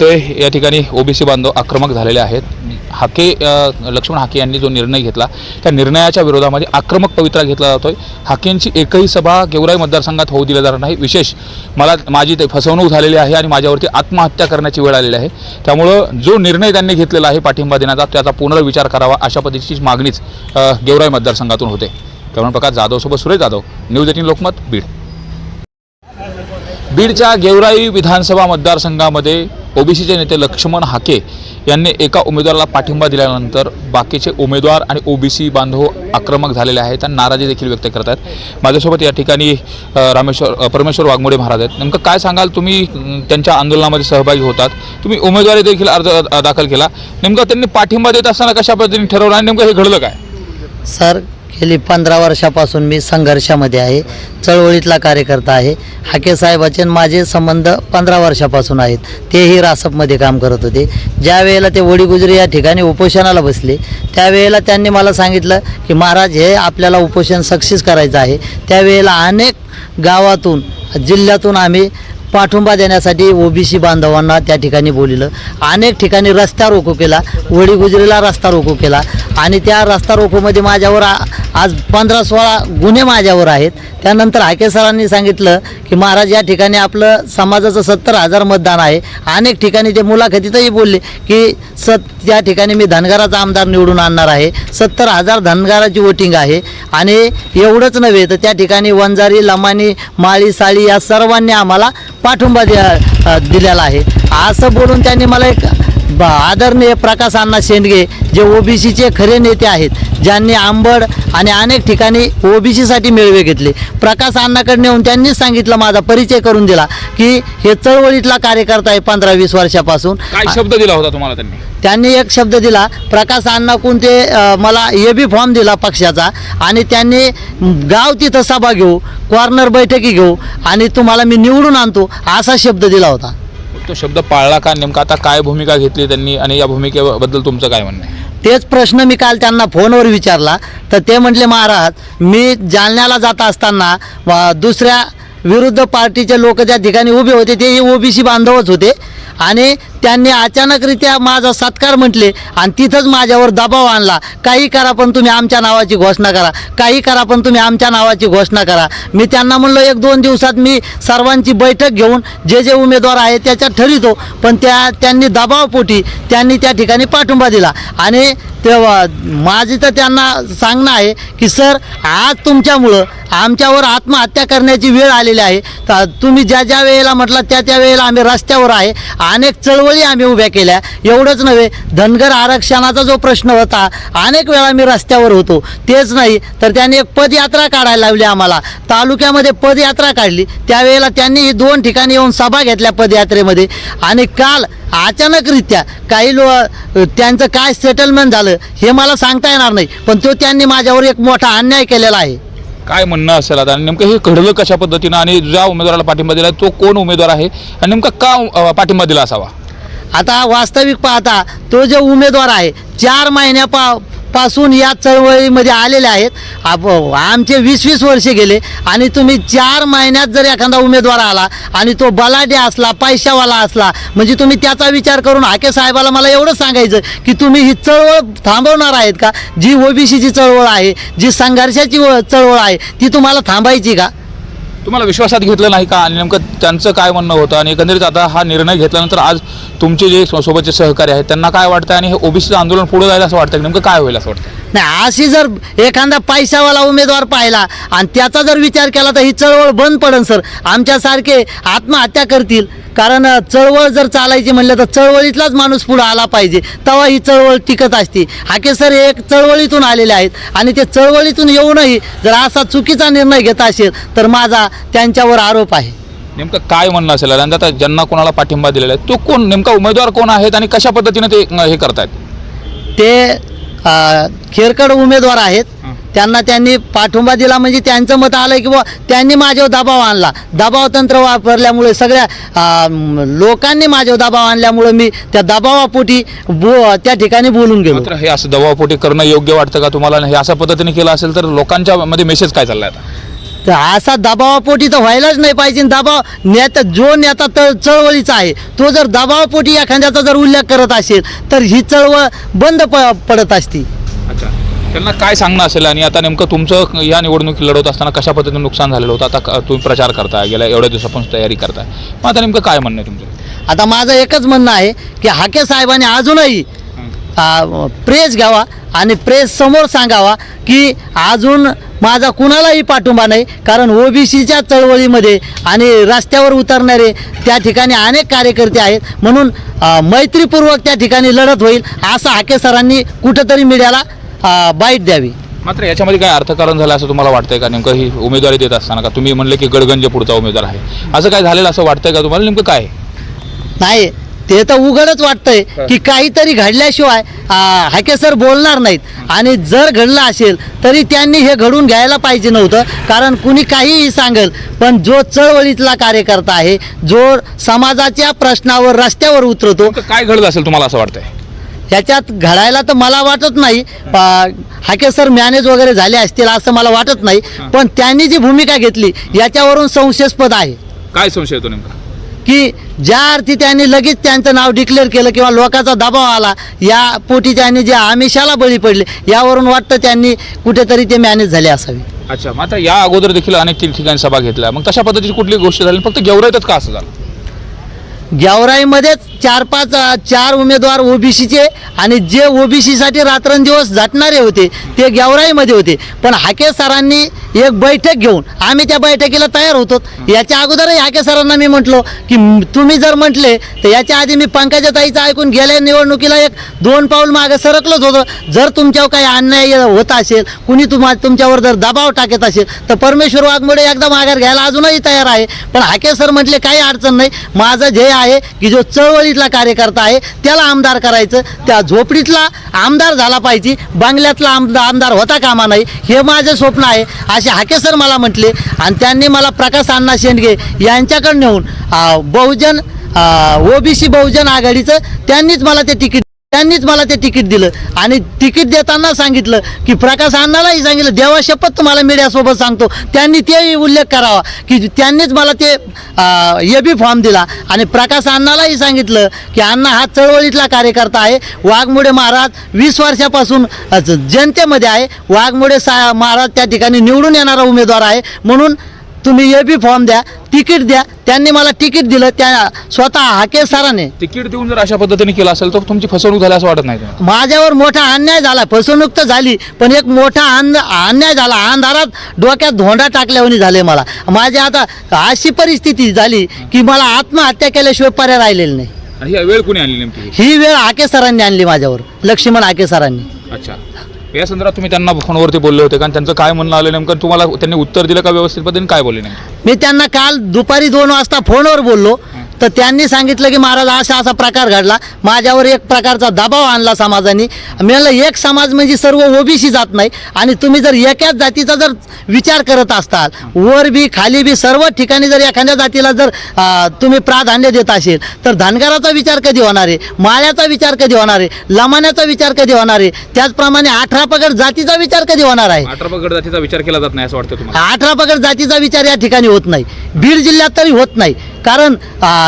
ते या ठिकाणी ओबीसी बांधव आक्रमक झालेले आहेत. हाके लक्ष्मण हाके यांनी जो निर्णय घेतला त्या निर्णयाच्या विरोधामध्ये आक्रमक पवित्रा घेतला जातोय. हाकेंची एकही सभा गेवराई मतदारसंघात होऊ दिली जाणार नाही. विशेष मला माझी ते फसवणूक झालेली आहे आणि माझ्यावरती आत्महत्या करण्याची वेळ आलेली आहे. त्यामुळं जो निर्णय त्यांनी घेतलेला आहे पाठिंबा देण्याचा त्याचा पुनर्विचार करावा अशा पद्धतीची मागणीच गेवराई मतदारसंघातून होते. त्यामुळे प्रकाश जाधवसोबत सुरेश जाधव न्यूज एटीन लोकमत बीड. बीडच्या गेवराई विधानसभा मतदारसंघामध्ये ओबीसीचे नेते लक्ष्मण हाके यांनी एका उमेदवाराला पाठिंबा दिल्यानंतर बाकीचे उमेदवार आणि ओबीसी बांधव आक्रमक झालेले आहेत आणि नाराजी देखील व्यक्त करत आहेत. माझ्यासोबत या ठिकाणी रामेश्वर परमेश्वर वाघमोडे महाराज आहेत. नेमकं काय सांगाल तुम्ही? त्यांच्या आंदोलनामध्ये सहभागी होतात. तुम्ही उमेदवारी देखील अर्ज दाखल केला. नेमकं त्यांनी पाठिंबा देत असताना कशा पद्धतीने ठरवलं आणि नेमकं हे घडलं काय? सर गेली पंधरा वर्षापासून मी संघर्षामध्ये आहे चळवळीतला कार्यकर्ता आहे. हाके साहेबाचे माझे संबंध पंधरा वर्षापासून आहेत. तेही रासपमध्ये काम करत होते. ज्या वेळेला ते वडीगुजरी या ठिकाणी उपोषणाला बसले त्यावेळेला त्यांनी मला सांगितलं की महाराज हे आपल्याला उपोषण सक्सेस करायचं आहे. त्यावेळेला अनेक गावातून जिल्ह्यातून आम्ही पाठिंबा देण्यासाठी ओबीसी बांधवांना त्या ठिकाणी बोलिलं. अनेक ठिकाणी रस्ता रोको केला. वडीगुजरीला रस्ता रोको केला. आणि त्या रस्ता रोकोमध्ये माझ्यावर आज पंधरा सोळा गुन्हे माझ्यावर आहेत. त्यानंतर हाके सरांनी सांगितलं की महाराज या ठिकाणी आपलं समाजाचं सत्तर हजार मतदान आहे. अनेक ठिकाणी ते मुलाखतीतही बोलले की सत त्या ठिकाणी मी धनगराचा आमदार निवडून आणणार आहे. सत्तर हजार धनगराची वोटिंग आहे. आणि एवढंच नव्हे तर त्या ठिकाणी वंजारी लमानी माळी साळी या सर्वांनी आम्हाला पाठिंबा द्या दिलेला आहे. असं बोलून त्यांनी मला एक ब- आदरणीय प्रकाश अण्णा शेंडगे जे ओबीसीचे खरे नेते आहेत ज्यांनी आंबड आणि अनेक ठिकाणी ओबीसीसाठी मेळवे घेतले. प्रकाश अण्णाकडे नेऊन त्यांनीच सांगितलं माझा परिचय करून दिला की हे चळवळीतला कार्यकर्ता आहे पंधरा वीस वर्षापासून. काय शब्द दिला होता तुम्हाला त्यांनी? त्यांनी एक शब्द दिला प्रकाश अण्णाकून ते अ, मला ए बी फॉर्म दिला पक्षाचा आणि त्यांनी गाव तिथं सभा घेऊ कॉर्नर बैठकी घेऊ आणि तुम्हाला मी निवडून आणतो असा शब्द दिला होता. तो शब्द पाळला का? नेमका आता काय भूमिका घेतली त्यांनी आणि या भूमिकेबद्दल तुमचं काय म्हणणं आहे? तेच प्रश्न मी काल त्यांना फोनवर विचारला. तर ते म्हटले महाराज मी जालन्याला जात असताना दुसऱ्या विरुद्ध पार्टीचे लोक ज्या ठिकाणी उभे होते ते ओबीसी बांधवच होते. आणि त्यांनी अचानकरित्या माझा सत्कार म्हटले आणि तिथंच माझ्यावर दबाव आणला. काही करा पण तुम्ही आमच्या नावाची घोषणा करा. काही करा पण तुम्ही आमच्या नावाची घोषणा करा. मी त्यांना म्हणलो एक दोन दिवसात मी सर्वांची बैठक घेऊन जे जे उमेदवार आहे त्याच्यात ठरितो पण त्या त्यांनी दबावपोटी त्यांनी त्या ठिकाणी पाठिंबा दिला. आणि तेव्हा माझी तर त्यांना सांगणं आहे की सर आज तुमच्यामुळं आमच्यावर आत्महत्या करण्याची वेळ आली आलेले आहे. तर तुम्ही ज्या ज्या वेळेला म्हटलं त्या त्या वेळेला आम्ही रस्त्यावर आहे. अनेक चळवळी आम्ही उभ्या केल्या. एवढंच नव्हे धनगर आरक्षणाचा जो प्रश्न होता अनेक वेळा मी रस्त्यावर होतो. तेच नाही तर त्यांनी एक पदयात्रा काढायला लावली आम्हाला. तालुक्यामध्ये पदयात्रा काढली. त्यावेळेला त्यांनी ही दोन ठिकाणी येऊन सभा घेतल्या पदयात्रेमध्ये. आणि काल अचानकरित्या काही लो त्यांचं काय सेटलमेंट झालं हे मला सांगता येणार नाही. पण तो त्यांनी माझ्यावर एक मोठा अन्याय केलेला आहे. काय म्हणणं असेल आता? आणि नेमकं हे घडलं कशा पद्धतीनं आणि ज्या उमेदवाराला पाठिंबा दिला तो कोण उमेदवार आहे? आणि नेमका का अ, पाठिंबा दिला असावा? आता वास्तविक पाहता तो जो उमेदवार आहे चार महिन्या पा पासून या चळवळीमध्ये आलेले आहेत. आप आमचे वीस वीस वर्षे गेले आणि तुम्ही चार महिन्यात जर एखादा उमेदवार आला आणि तो बलाढ्य असला पैशावाला असला म्हणजे तुम्ही त्याचा विचार करून हाके साहेबाला मला एवढं सांगायचं की तुम्ही ही चळवळ थांबवणार आहेत का? जी ओबीसीची चळवळ आहे जी संघर्षाची व- चळवळ आहे ती तुम्हाला थांबायची का? तुम्हाला विश्वासात घेतलं नाही का? आणि नेमकं त्यांचं काय म्हणणं होतं? आणि एकंदरीत आता हा निर्णय घेतल्यानंतर आज तुमचे जे सोबतचे सहकारी आहेत त्यांना काय वाटतं आणि हे ओबीसीचं आंदोलन पुढे जायला असं वाटतं नेमकं काय होईल असं वाटतं नाही अशी जर एखादा पैशावाला उमेदवार पाहिला आणि त्याचा जर विचार केला तर ही चळवळ बंद पडेल सर. आमच्यासारखे आत्महत्या करतील. कारण चळवळ जर चालायची म्हणलं तर चळवळीतलाच माणूस पुढं आला पाहिजे. तेव्हा ही चळवळ टिकत असते. हाके सर हे एक चळवळीतून आलेले आहेत आणि ते चळवळीतून येऊनही जर असा चुकीचा निर्णय घेत असेल तर माझा त्यांच्यावर आरोप आहे. नेमकं काय म्हणणं असेल? आणि आता ज्यांना कोणाला पाठिंबा दिलेला आहे तो कोण? नेमका उमेदवार कोण आहेत आणि कशा पद्धतीनं ते हे करतायत? ते खेरकड उमेदवार आहेत. त्यांना त्यांनी पाठिंबा दिला म्हणजे त्यांचं मत आलं की बुवा त्यांनी माझ्यावर दबाव आणला. दबाव तंत्र वापरल्यामुळे सगळ्या लोकांनी माझ्यावर दबाव आणल्यामुळे मी त्या दबावापोटी बो त्या ठिकाणी बोलून गेलो. मात्र हे असं दबावपोटी करणं योग्य वाटतं का तुम्हाला? हे अशा पद्धतीने केलं असेल तर लोकांच्या मध्ये मेसेज काय चाललाय आता? तर असा दबावापोटी तर व्हायलाच नाही पाहिजे. दबाव नेता जो नेता तळ चळवळीचा आहे तो जर दबावापोटी एखाद्याचा जर उल्लेख करत असेल तर ही चळवळ बंद प पडत असती. त्यांना काय सांगणं असेल आणि आता नेमकं तुमचं या निवडणुकी लढवत असताना कशा पद्धतीने नुकसान झालेलं होतं? आता क- तुम्ही प्रचार करताय गेल्या एवढ्या दिवसापासून तयारी करताय. मग आता नेमकं काय म्हणणं आहे तुमचं? आता माझं एकच म्हणणं आहे की हाके साहेबांनी अजूनही आ, प्रेस घ्यावा आणि प्रेस समोर सांगावा की अजून माझा कुणालाही पाठिंबा नाही कारण ओबीसीच्या चळवळीमध्ये आणि रस्त्यावर उतरणारे त्या ठिकाणी अनेक कार्यकर्ते आहेत. म्हणून आ, मैत्रीपूर्वक त्या ठिकाणी लढत होईल असं हाके सरांनी कुठंतरी मीडियाला आ, बाईट द्यावी. मात्र याच्यामध्ये काय अर्थकारण झालं असं तुम्हाला वाटतंय का? नेमकं ही उमेदवारी देत असताना का? तुम्ही म्हणले की गडगंज पुढचा उमेदवार आहे. असं काय झालेलं असं वाटतंय का तुम्हाला? नेमकं काय? नाही ते तर उघडच वाटतंय की काहीतरी घडल्याशिवाय आ, हाके सर बोलणार नाहीत. आणि जर घडलं असेल तरी त्यांनी हे घडून घ्यायला पाहिजे नव्हतं. कारण कुणी काहीही सांगेल पण जो चळवळीतला कार्यकर्ता आहे जो समाजाच्या प्रश्नावर रस्त्यावर उतरतो काय घडलं असेल तुम्हाला असं वाटतंय? याच्यात घडायला तर मला वाटत नाही. हाके सर मॅनेज वगैरे झाले असतील असं मला वाटत नाही. पण त्यांनी जी भूमिका घेतली याच्यावरून संशयास्पद आहे. काय संशय येतो नेमका? की ज्या अर्थी त्यांनी लगेच त्यांचं नाव डिक्लेअर केलं किंवा लोकांचा दबाव आला या पोटी त्यांनी जे आमिषाला बळी पडले यावरून वाटतं त्यांनी कुठेतरी ते मॅनेज झाले असावे. अच्छा मात्र या अगोदर देखील अनेक ठिकाणी सभा घेतल्या. मग तशा पद्धतीची कुठली गोष्ट झाली? फक्त गेवराईतच का असं झालं? गेवराईमध्येच चार पाच चार उमेदवार ओबीसीचे आणि जे ओबीसीसाठी रात्रंदिवस झटणारे होते ते गेवराईमध्ये होते. पण हाके सरांनी एक बैठक घेऊन आम्ही त्या बैठकीला तयार होतो. याच्या अगोदरही याके सरांना मी म्हटलो की तुम्ही जर म्हटले तर याच्या आधी मी पंकजा ताईचं ऐकून गेल्या निवडणुकीला एक दोन पाऊल मागे सरकलोच होतं. जर तुमच्यावर काही अन्याय होत असेल कुणी तुम्हा तुमच्यावर जर दबाव टाकत असेल तर परमेश्वर वाघमोडे एकदा माघार घ्यायला अजूनही तयार आहे. पण हाके सर म्हटले काही अडचण नाही. माझं ध्येय आहे की जो चळवळीतला कार्यकर्ता आहे त्याला आमदार करायचं. त्या झोपडीतला आमदार झाला पाहिजे. बंगल्यातला आमदार होता कामा नाही. हे माझं स्वप्न आहे. असे हाके सर मला म्हटले आणि त्यांनी मला प्रकाश अण्णा शेंडगे यांच्याकडे नेऊन बहुजन ओबीसी बहुजन आघाडीचं त्यांनीच मला ते तिकीट त्यांनीच मला ते तिकीट दिलं. आणि तिकीट देताना सांगितलं की प्रकाश अण्णालाही सांगितलं देवा शपथ तुम्हाला मीडियासोबत सांगतो. त्यांनी तेही उल्लेख करावा की त्यांनीच मला ते ए बी फॉर्म दिला. आणि प्रकाश अण्णालाही सांगितलं की अण्णा हा चळवळीतला कार्यकर्ता आहे. वाघमोडे महाराज वीस वर्षापासून जनतेमध्ये आहे. वाघमोडे सा महाराज त्या ठिकाणी निवडून येणारा उमेदवार आहे. म्हणून तुम्ही ए बी फॉर्म द्या तिकीट द्या त्यांनी मला तिकीट दिलं त्या स्वतः हाके सराने. तिकीट देऊन जर अशा पद्धतीने केलं असेल तर तुमची फसवणूक झाली असं वाटत नाही? माझ्यावर मोठा अन्याय झाला फसवणूक तर झाली पण एक मोठा अन्न अन्याय झाला. अंधारात डोक्यात धोंडा टाकल्यावानी झाले मला. माझी आता अशी परिस्थिती झाली की मला आत्महत्या केल्याशिवाय पर्याय राहिलेला नाही. आणि ही वेळ कोणी आणली नेमकी? ही वेळ हाके सरांनी आणली माझ्यावर लक्ष्मण हाके सरांनी. अच्छा. या संदर्भात तुम्ही त्यांना फोनवरती बोलले होते कारण त्यांचं काय म्हणणं आलं नेमकं? तुम्हाला त्यांनी उत्तर दिलं का व्यवस्थित पद्धतीने काय बोलले नाही मी त्यांना काल दुपारी दोन वाजता फोनवर बोललो. तर त्यांनी सांगितलं की महाराज असा असा प्रकार घडला. माझ्यावर एक प्रकारचा दबाव आणला समाजाने. मी म्हणलं एक समाज म्हणजे सर्व ओबीसी जात नाही. आणि तुम्ही जर एकाच जातीचा जर विचार करत असताल वर बी खाली बी सर्व ठिकाणी जर एखाद्या जातीला जर तुम्ही प्राधान्य देत असेल तर धनगराचा विचार कधी होणार आहे? माळ्याचा विचार कधी होणार आहे? लमाण्याचा विचार कधी होणार आहे? त्याचप्रमाणे अठरा पगड जातीचा विचार कधी होणार आहे? अठरा पगड जातीचा विचार केला जात नाही असं वाटतं अठरा पगड जातीचा विचार या ठिकाणी होत नाही. बीड जिल्ह्यात तरी होत नाही. कारण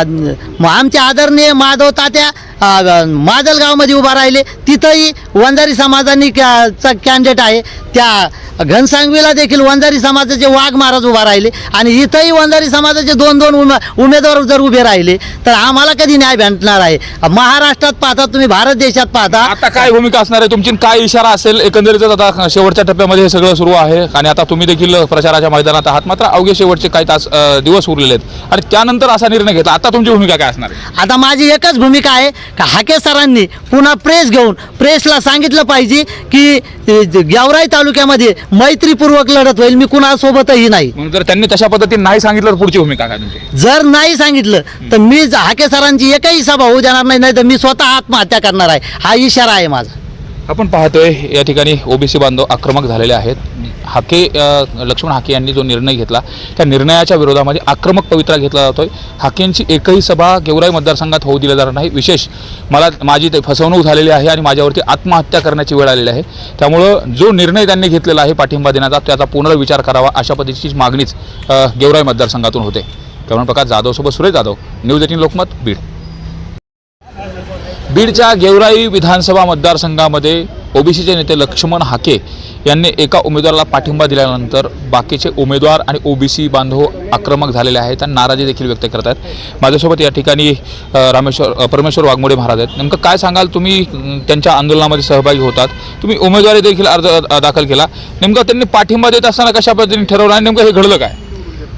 आमचे आदरणीय माधव तात्या माजलगावमध्ये उभा राहिले. तिथंही वंजारी समाजाने कॅन्डिडेट आहे. त्या घनसांगवीला देखील वंजारी समाजाचे वाघ महाराज उभा राहिले. आणि इथंही वंजारी समाजाचे दोन दोन उमे उमेदवार जर उभे राहिले तर आम्हाला कधी न्याय भेटणार आहे? महाराष्ट्रात पाहता तुम्ही भारत देशात पाहता. आता काय भूमिका असणार आहे? तुमची काय इशारा असेल? एकंदरीतच आता शेवटच्या टप्प्यामध्ये हे सगळं सुरू आहे. आणि आता तुम्ही देखील प्रचाराच्या मैदानात आहात. मात्र अवघे शेवटचे काही तास दिवस उरलेले आहेत. आणि त्यानंतर असा निर्णय घेतला. आता तुमची भूमिका काय असणार आहे? आता माझी एकच भूमिका आहे का हाके सरांनी पुन्हा प्रेस घेऊन प्रेसला सांगितलं पाहिजे की गेवराई तालुक्यामध्ये मैत्रीपूर्वक लढत होईल मी कुणासोबतही नाही. मग जर त्यांनी तशा पद्धतीने नाही सांगितलं तर पुढची भूमिका काय तुमची? जर नाही सांगितलं तर मी हाके सरांची एकही सभा होऊ देणार नाही नाही तर मी स्वतः आत्महत्या करणार आहे. हा इशारा आहे माझा. आपण पाहतोय या ठिकाणी ओबीसी बांधव आक्रमक झालेले आहेत. हाके लक्ष्मण हाके यांनी जो निर्णय घेतला त्या निर्णयाच्या विरोधामध्ये आक्रमक पवित्रा घेतला जातोय. हाकेंची एकही सभा गेवराई मतदारसंघात होऊ दिली जाणार नाही. विशेष मला माझी ते फसवणूक झालेली आहे आणि माझ्यावरती आत्महत्या करण्याची वेळ आलेली आहे. त्यामुळं जो निर्णय त्यांनी घेतलेला आहे पाठिंबा देण्याचा त्याचा पुनर्विचार करावा अशा पद्धतीची मागणीच गेवराई मतदारसंघातून होते. त्यामुळे प्रकाश जाधवसोबत सुरेश जाधव न्यूज एटीन लोकमत बीड. बीडच्या गेवराई विधानसभा मतदारसंघामध्ये ओबीसीचे नेते लक्ष्मण हाके यांनी एका उमेदवाराला पाठिंबा दिल्यानंतर बाकीचे उमेदवार आणि ओबीसी बांधव आक्रमक झालेले आहेत आणि नाराजी देखील व्यक्त करत आहेत. माझ्यासोबत या ठिकाणी रामेश्वर परमेश्वर वाघमोडे महाराज आहेत. नेमकं काय सांगाल तुम्ही? त्यांच्या आंदोलनामध्ये सहभागी होतात. तुम्ही उमेदवारी देखील अर्ज दाखल केला. नेमकं त्यांनी पाठिंबा देत असताना कशा पद्धतीने ठरवलं आणि नेमकं हे घडलं काय?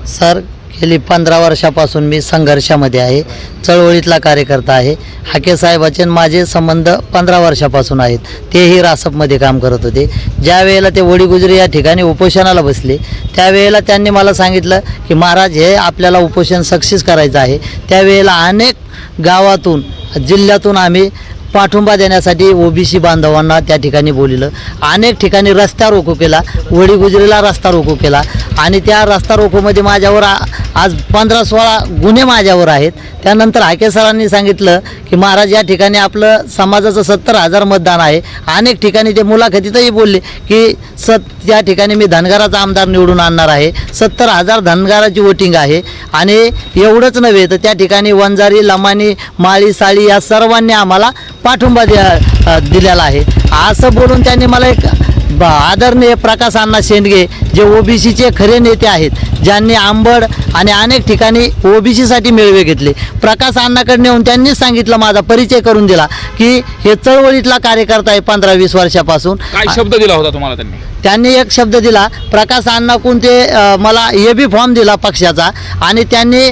सर गेली पंधरा वर्षापासून मी संघर्षामध्ये आहे. चळवळीतला कार्यकर्ता आहे. हाके साहेबाचे माझे संबंध पंधरा वर्षापासून आहेत. तेही रासपमध्ये काम करत होते. ज्या वेळेला ते वडीगुजरी या ठिकाणी उपोषणाला बसले त्यावेळेला त्यांनी मला सांगितलं की महाराज हे आपल्याला उपोषण सक्सेस करायचं आहे. त्यावेळेला अनेक गावातून जिल्ह्यातून आम्ही पाठिंबा देण्यासाठी ओबीसी बांधवांना त्या ठिकाणी बोलिलं. अनेक ठिकाणी रस्ता रोको केला. वडीगुजरीला रस्ता रोको केला. आणि त्या रस्ता रोकोमध्ये माझ्यावर आ- आज पंधरा सोळा गुन्हे माझ्यावर आहेत. त्यानंतर हाके सरांनी सांगितलं की महाराज या ठिकाणी आपलं समाजाचं सत्तर हजार मतदान आहे. अनेक ठिकाणी ते मुलाखतीतही बोलले की सत त्या ठिकाणी मी धनगराचा आमदार निवडून आणणार आहे. सत्तर हजार धनगराची वोटिंग आहे. आणि एवढंच नव्हे तर त्या ठिकाणी वंजारी लमानी माळी साळी या सर्वांनी आम्हाला पाठिंबा द्या दिलेला आहे. असं बोलून त्यांनी मला एक ब- आदरणीय प्रकाश अण्णा शेंडगे जे ओबीसीचे खरे नेते आहेत ज्यांनी आंबड आणि अनेक ठिकाणी ओबीसीसाठी मेळवे घेतले. प्रकाश अण्णाकडे येऊन त्यांनीच सांगितलं माझा परिचय करून दिला की हे चळवळीतला कार्यकर्ता आहे पंधरा वीस वर्षापासून. काय शब्द दिला होता तुम्हाला त्यांनी? त्यांनी एक शब्द दिला प्रकाश अण्णाकून ते अ, मला ए बी फॉर्म दिला पक्षाचा आणि त्यांनी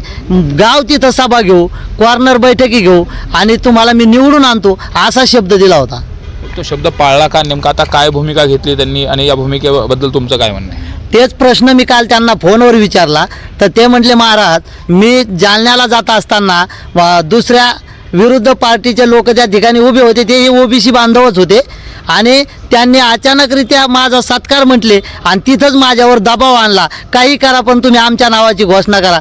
गाव तिथं सभा घेऊ कॉर्नर बैठकी घेऊ आणि तुम्हाला मी निवडून आणतो असा शब्द दिला होता. तो शब्द पाळला का? नेमका आता काय भूमिका घेतली त्यांनी आणि या भूमिकेबद्दल तुमचं काय म्हणणं आहे? तेच प्रश्न मी काल त्यांना फोनवर विचारला. तर ते म्हटले महाराज मी जालन्याला जात असताना दुसऱ्या विरुद्ध पार्टीचे लोक ज्या ठिकाणी उभे होते ते ओबीसी बांधवच होते. आणि त्यांनी अचानकरित्या माझा सत्कार म्हटले आणि तिथंच माझ्यावर दबाव आणला. काही करा पण तुम्ही आमच्या नावाची घोषणा करा.